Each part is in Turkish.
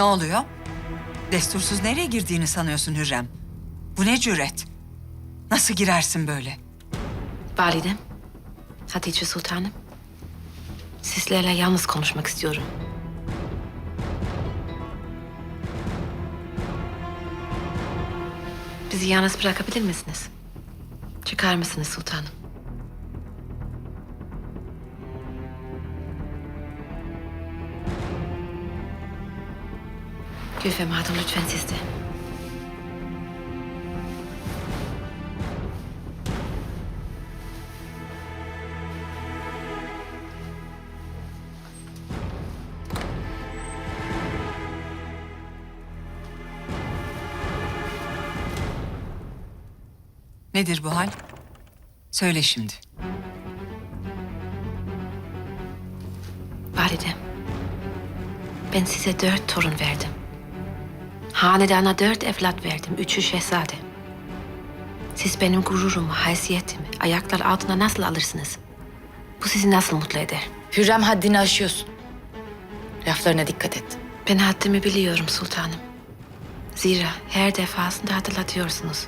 Ne oluyor? Destursuz nereye girdiğini sanıyorsun Hürrem? Bu ne cüret? Nasıl girersin böyle? Validem, Hatice Sultanım. Sizlerle yalnız konuşmak istiyorum. Bizi yalnız bırakabilir misiniz? Çıkar mısınız sultanım? Gülfem Hatun lütfen siz de. Nedir bu hal? Söyle şimdi. Validem, ben size dört torun verdim. Hanedana dört evlat verdim, üçü şehzade. Siz benim gururumu, haysiyetimi ayaklar altına nasıl alırsınız? Bu sizi nasıl mutlu eder? Hürrem haddini aşıyorsun. Laflarına dikkat et. Ben haddimi biliyorum sultanım. Zira her defasında hatırlatıyorsunuz.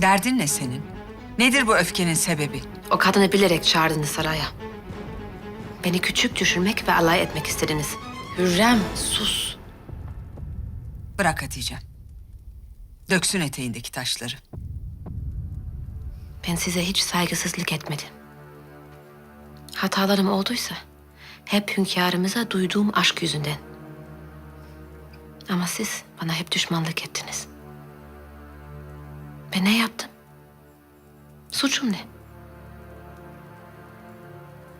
Derdin ne senin? Nedir bu öfkenin sebebi? O kadını bilerek çağırdınız saraya. Beni küçük düşürmek ve alay etmek istediniz. Hürrem sus. Bırak Hatice. Döksün eteğindeki taşları. Ben size hiç saygısızlık etmedim. Hatalarım olduysa hep hünkârımıza duyduğum aşk yüzünden. Ama siz bana hep düşmanlık ettiniz. Ben ne yaptım? Suçum ne?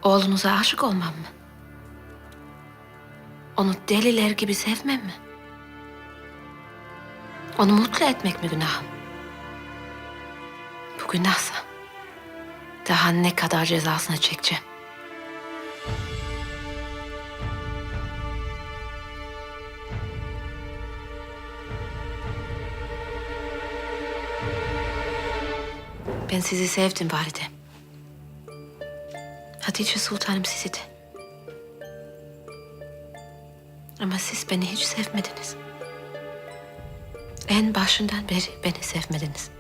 Oğlunuza aşık olmam mı? Onu deliler gibi sevmem mi? Onu mutlu etmek mi günahım? Bu günahsa daha ne kadar cezasını çekeceğim. Ben sizi sevdim valide. Hatice Sultanım sizi de. Ama siz beni hiç sevmediniz. En başından beri beni sevmediniz.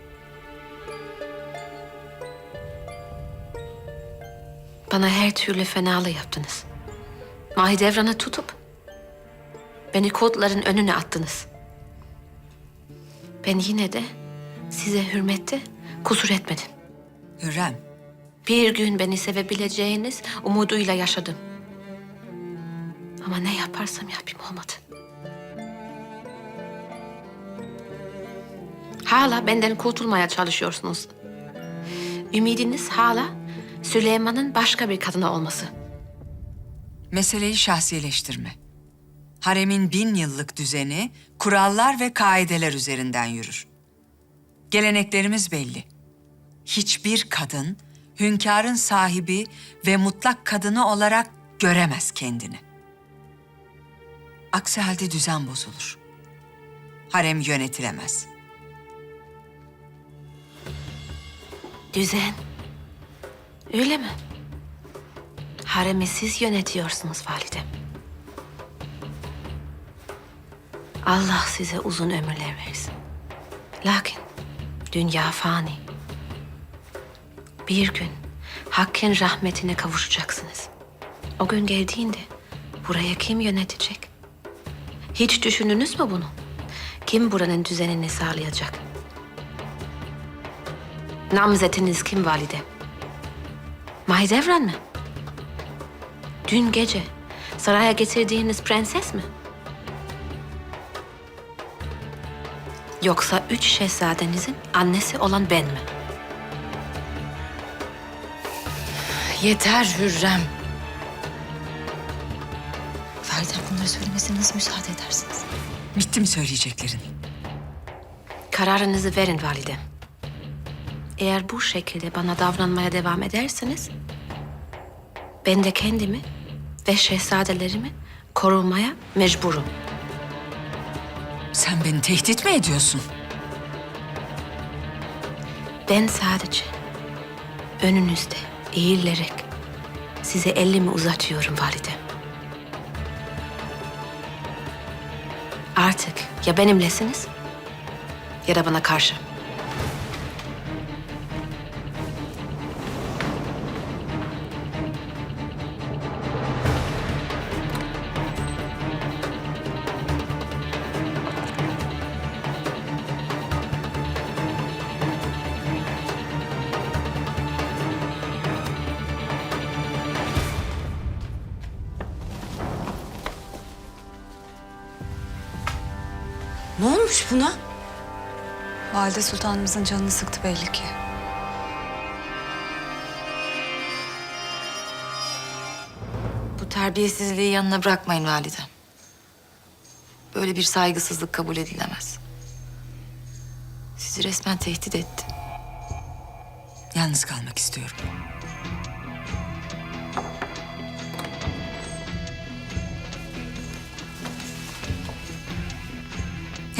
Bana her türlü fenalığı yaptınız. Mahidevran'ı tutup beni kodların önüne attınız. Ben yine de size hürmette kusur etmedim. Hürrem, Bir gün beni sevebileceğiniz umuduyla yaşadım. Ama ne yaparsam yapayım olmadı. Hala benden kurtulmaya çalışıyorsunuz. Ümidiniz hala Süleyman'ın başka bir kadına olması. meseleyi şahsileştirme. Haremin bin yıllık düzeni, kurallar ve kaideler üzerinden yürür. Geleneklerimiz belli. Hiçbir kadın, hünkârın sahibi ve mutlak kadını olarak göremez kendini. Aksi halde düzen bozulur. Harem yönetilemez. Düzen. Öyle mi? Haremi siz yönetiyorsunuz validem. Allah size uzun ömürler versin. Lakin dünya fani. Bir gün Hakk'ın rahmetine kavuşacaksınız. O gün geldiğinde buraya kim yönetecek? Hiç düşündünüz mü bunu? Kim buranın düzenini sağlayacak? Namzetiniz kim valide? Mahidevran mı? Dün gece saraya getirdiğiniz prenses mi? Yoksa üç şehzadenizin annesi olan ben mi? Yeter Hürrem. Validem bunları söylemesine nasıl müsaade edersiniz? Bitti mi söyleyeceklerin? Kararınızı verin validem. Eğer bu şekilde bana davranmaya devam ederseniz... ...ben de kendimi ve şehzadelerimi korumaya mecburum. Sen beni tehdit mi ediyorsun? Ben sadece önünüzde eğilerek size elimi uzatıyorum validem. Artık ya benimlesiniz ya da bana karşı. Olmuş buna? Valide Sultanımızın canını sıktı belli ki. Bu terbiyesizliği yanına bırakmayın validem. Böyle bir saygısızlık kabul edilemez. Sizi resmen tehdit etti. Yalnız kalmak istiyorum.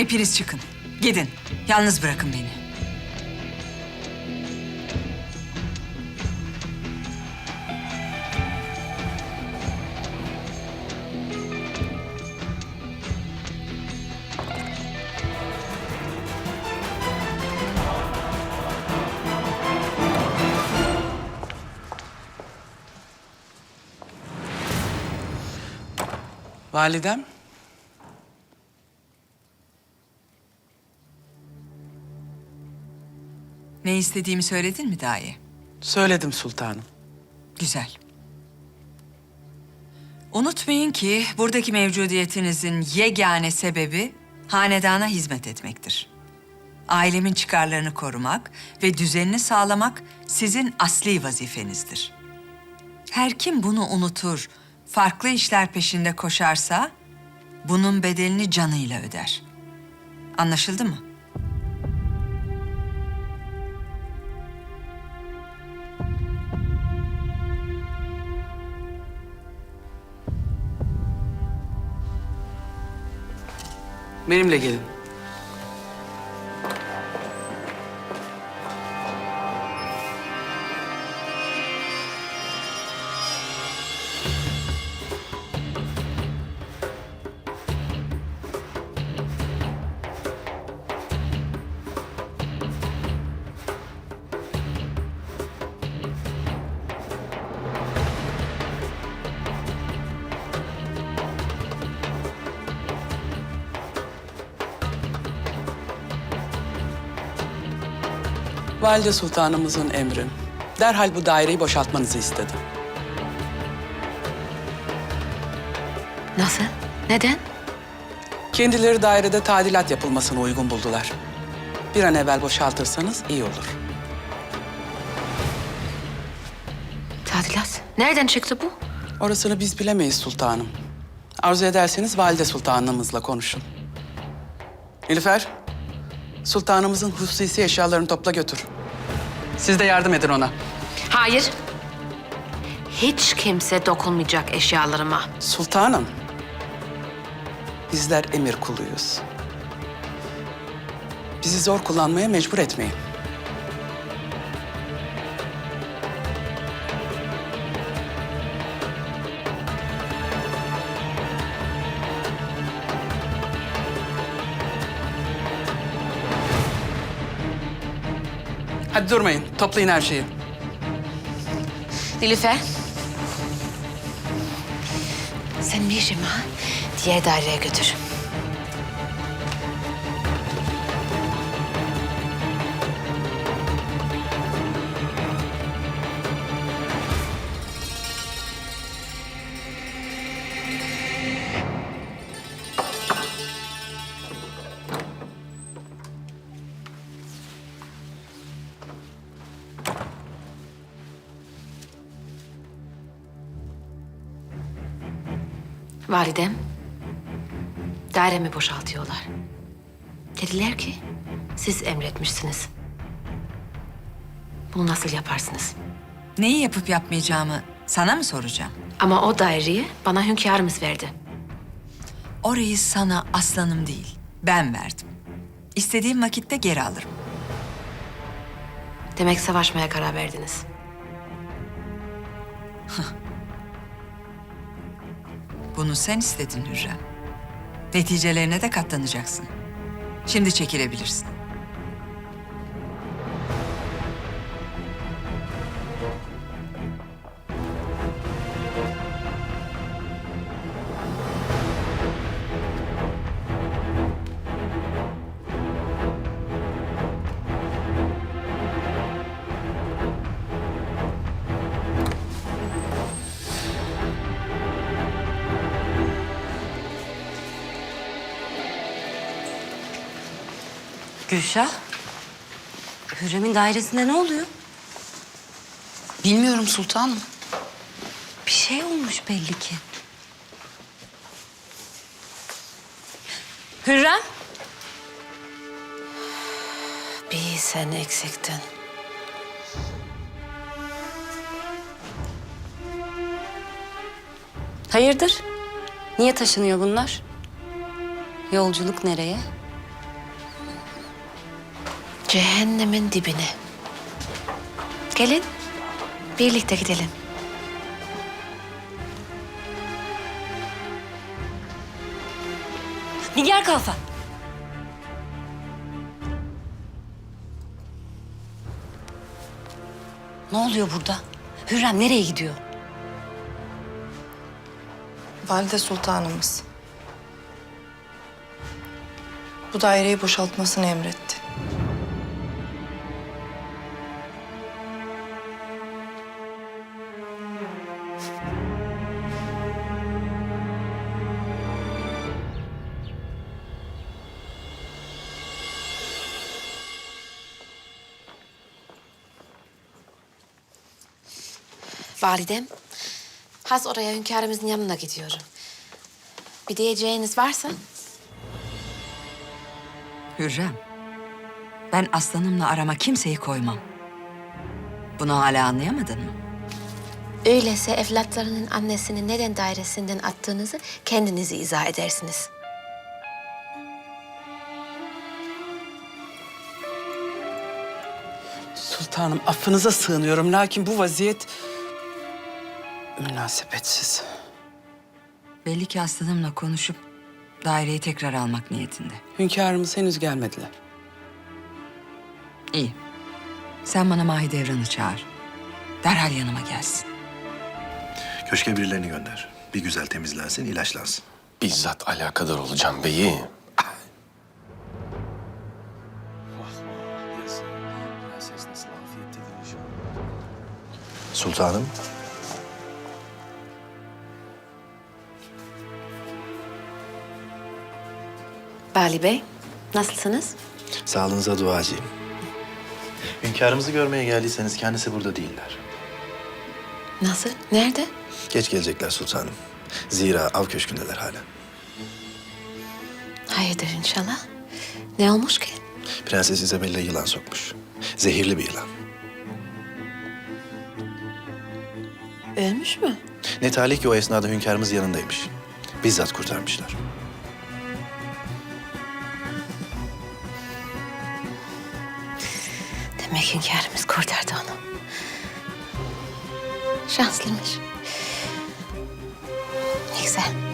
Hepiniz çıkın. Gidin. Yalnız bırakın beni. Validem. İstediğimi söyledin mi dahi? Söyledim sultanım. Güzel. Unutmayın ki buradaki mevcudiyetinizin yegane sebebi hanedana hizmet etmektir. Ailemin çıkarlarını korumak ve düzenini sağlamak sizin asli vazifenizdir. Her kim bunu unutur, farklı işler peşinde koşarsa bunun bedelini canıyla öder. Anlaşıldı mı? Benimle gelin. Valide sultanımızın emri. Derhal bu daireyi boşaltmanızı istedi. Nasıl? Neden? Kendileri dairede tadilat yapılmasını uygun buldular. Bir an evvel boşaltırsanız iyi olur. Tadilat. Nereden çıktı bu? Orasını biz bilemeyiz sultanım. Arzu ederseniz valide sultanımızla konuşun. Nilüfer, sultanımızın hususi eşyalarını topla götür. Siz de yardım edin ona. Hayır. Hiç kimse dokunmayacak eşyalarıma. Sultanım, bizler emir kuluyuz. Bizi zor kullanmaya mecbur etmeyin. Hadi durmayın, toplayın her şeyi. Nilüfer. Sen Mişim'i ha? Diğer daireye götür. Validem, dairemi boşaltıyorlar. Dediler ki, siz emretmişsiniz. Bunu nasıl yaparsınız? Neyi yapıp yapmayacağımı sana mı soracağım? Ama o daireyi bana hünkârımız verdi. Orayı sana aslanım değil, ben verdim. İstediğim vakitte geri alırım. Demek savaşmaya karar verdiniz. Bunu sen istedin Hürrem. Neticelerine de katlanacaksın. Şimdi çekilebilirsin. Gülşah. Hürrem'in dairesinde ne oluyor? Bilmiyorum sultanım. Bir şey olmuş belli ki. Hürrem. Bir sen eksiktin. Hayırdır? Niye taşınıyor bunlar? Yolculuk nereye? Cehennemin dibine. Gelin, birlikte gidelim. Nigar Kalfa. Ne oluyor burada? Hürrem nereye gidiyor? Valide Sultanımız. Bu daireyi boşaltmasını emretti. Validem, has oraya hünkârımızın yanına gidiyorum. Bir diyeceğiniz varsa Hürrem, ben aslanımla arama kimseyi koymam. Bunu hala anlayamadın mı? öyleyse evlatlarının annesini neden dairesinden attığınızı kendinizi izah edersiniz. Sultanım affınıza sığınıyorum lakin bu vaziyet münasebetsiz. Belli ki aslanımla konuşup daireyi tekrar almak niyetinde. Hünkârımız henüz gelmediler. İyi. Sen bana Mahidevran'ı çağır. Derhal yanıma gelsin. Köşke birilerini gönder. Bir güzel temizlensin, ilaçlansın. Bizzat alakadar olacağım beyim. Sultanım, Bali Bey, nasılsınız? sağlığınıza duacıyım. Hünkârımızı görmeye geldiyseniz kendisi burada değiller. Nasıl? Nerede? Geç gelecekler sultanım. Zira av köşkündeler hala. Hayırdır inşallah. Ne olmuş ki? Prenses Isabella yılan sokmuş. Zehirli bir yılan. Ölmüş mü? Ne talih ki o esnada hünkârımız yanındaymış. Bizzat kurtarmışlar. Demek hünkârımız kurtardı onu. Şanslıymış. Ne güzel.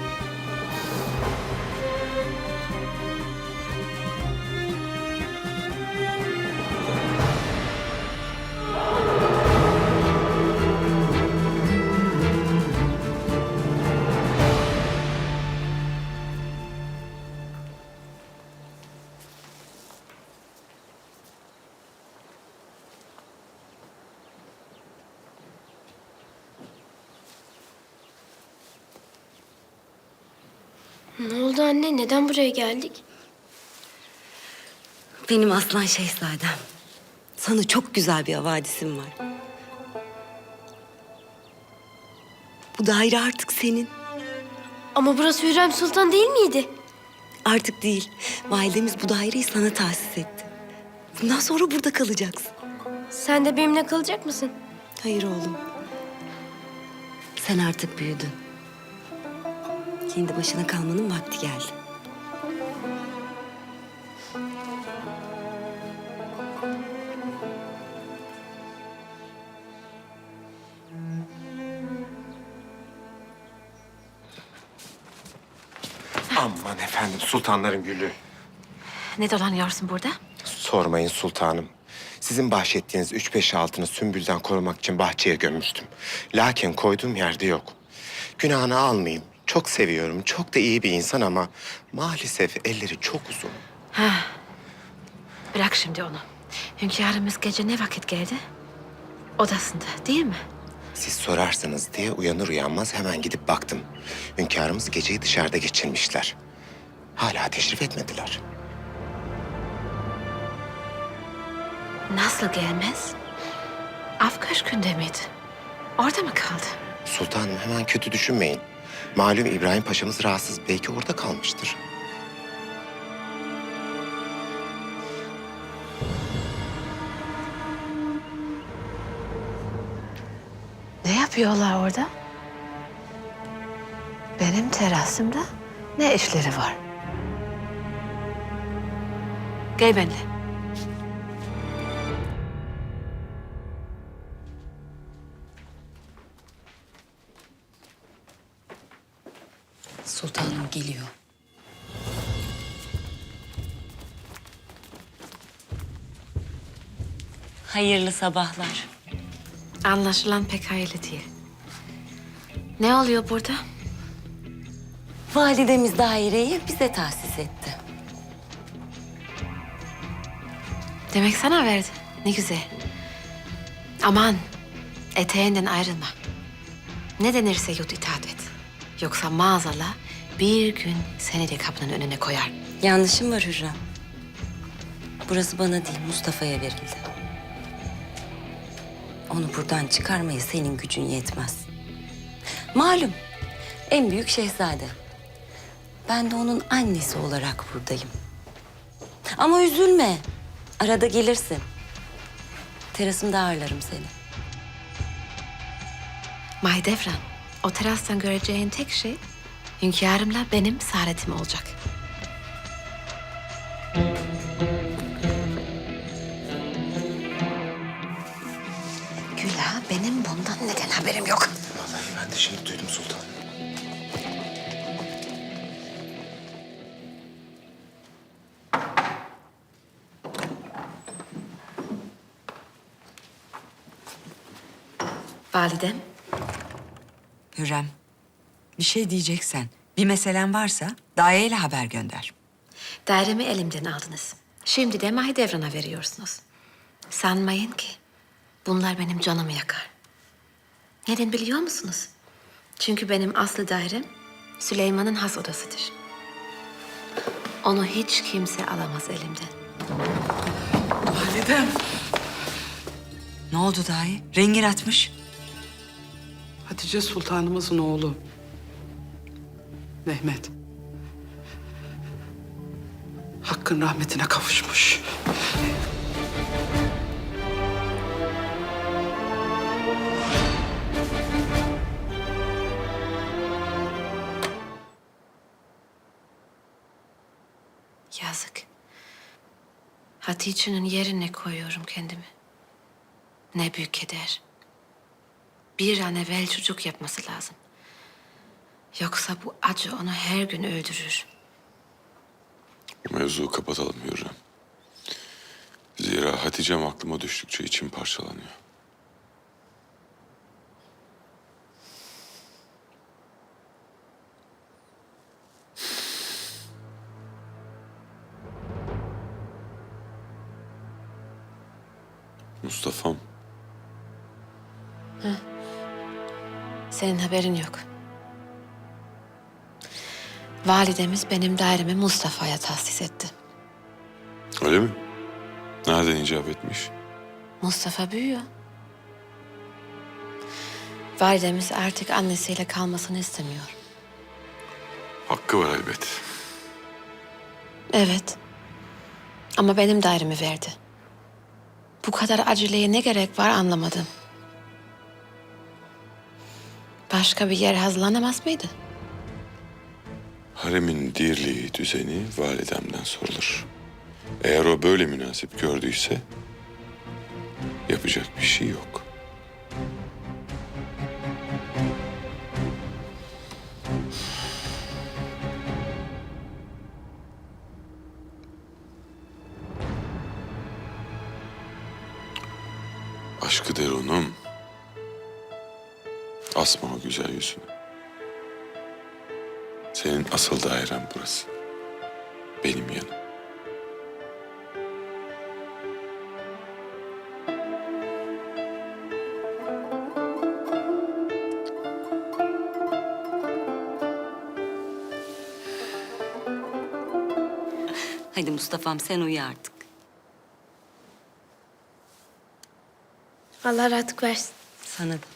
Ne oldu anne? Neden buraya geldik? Benim aslan şehzadem. Sana çok güzel bir havadisim var. Bu daire artık senin. Ama burası Hürrem Sultan değil miydi? Artık değil. Validemiz bu daireyi sana tahsis etti. Bundan sonra burada kalacaksın. Sen de benimle kalacak mısın? Hayır oğlum. Sen artık büyüdün. Kendi başına kalmanın vakti geldi. Aman efendim sultanların gülü. Ne dolanıyorsun burada? Sormayın sultanım. Sizin bahşettiğiniz üç beş altını sümbülden korumak için bahçeye gömmüştüm. Lakin koyduğum yerde yok. Günahını almayayım. Çok seviyorum. Çok da iyi bir insan ama maalesef elleri çok uzun. Bırak şimdi onu. Hünkârımız gece ne vakit geldi? Odasında değil mi? Siz sorarsanız diye uyanır uyanmaz hemen gidip baktım. Hünkârımız geceyi dışarıda geçirmişler. Hala teşrif etmediler. Nasıl gelmez? Af köşkünde miydi? Orada mı kaldı? Sultanım hemen kötü düşünmeyin. Malum İbrahim Paşa'mız rahatsız. Belki orada kalmıştır. Ne yapıyorlar orada? Benim terasımda ne işleri var? Gel benimle. Sultanım geliyor. Hayırlı sabahlar. Anlaşılan pek hayırlı değil. Ne oluyor burada? Validemiz daireyi bize tahsis etti. Demek sana verdi. Ne güzel. Aman eteğinden ayrılma. Ne denirse yut itaat et. Yoksa maazallah bir gün seni de kapının önüne koyar. Yanlışım var Hürrem. Burası bana değil Mustafa'ya verildi. Onu buradan çıkarmaya senin gücün yetmez. Malum en büyük şehzade. Ben de onun annesi olarak buradayım. Ama üzülme. Arada gelirsin. Terasımda ağırlarım seni. Mahidevran, o terastan göreceğin tek şey hünkârımla benim saadetim olacak. Güla, benim bundan neden haberim yok? Vallahi ben de şimdi duydum sultanım. Validem, Hürrem, bir şey diyeceksen, bir meselen varsa daireyle haber gönder. dairemi elimden aldınız. Şimdi de Mahidevran'a veriyorsunuz. Sanmayın ki bunlar benim canımı yakar. Neden biliyor musunuz? Çünkü benim aslı dairem Süleyman'ın has odasıdır. Onu hiç kimse alamaz elimden. Validem. Ne oldu dahi? Rengin atmış. Hatice Sultanımızın oğlu. Mehmet. Hakkın rahmetine kavuşmuş. Yazık. Hatice'nin yerine koyuyorum kendimi. Ne büyük keder. Bir an evvel çocuk yapması lazım. Yoksa bu acı onu her gün öldürür. Mevzuyu kapatalım Hürrem. Zira Hatice'm aklıma düştükçe içim parçalanıyor. Mustafa'm Senin haberin yok. Validemiz benim dairemi Mustafa'ya tahsis etti. öyle mi? Nereden icap etmiş? Mustafa büyüyor. Validemiz artık annesiyle kalmasını istemiyor. Hakkı var elbet. Evet. Ama benim dairemi verdi. Bu kadar aceleye ne gerek var anlamadım. Başka bir yer hazırlanamaz mıydı? Haremin dirliği, düzeni validemden sorulur. Eğer o böyle münasip gördüyse yapacak bir şey yok. Hadi Mustafa'm sen uyu artık. Allah rahatlık versin. Sana da.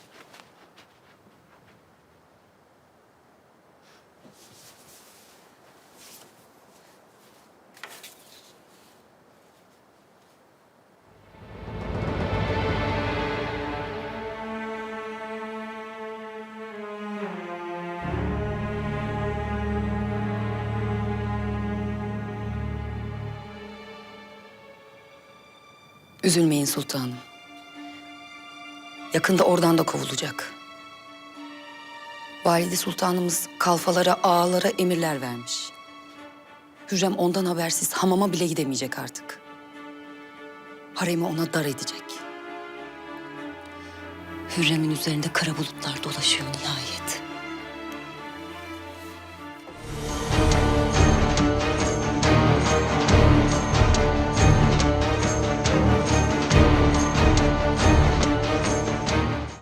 Üzülmeyin sultanım. Yakında oradan da kovulacak. Valide sultanımız kalfalara, ağalara emirler vermiş. Hürrem ondan habersiz hamama bile gidemeyecek artık. Haremi ona dar edecek. Hürrem'in üzerinde kara bulutlar dolaşıyor nihayet.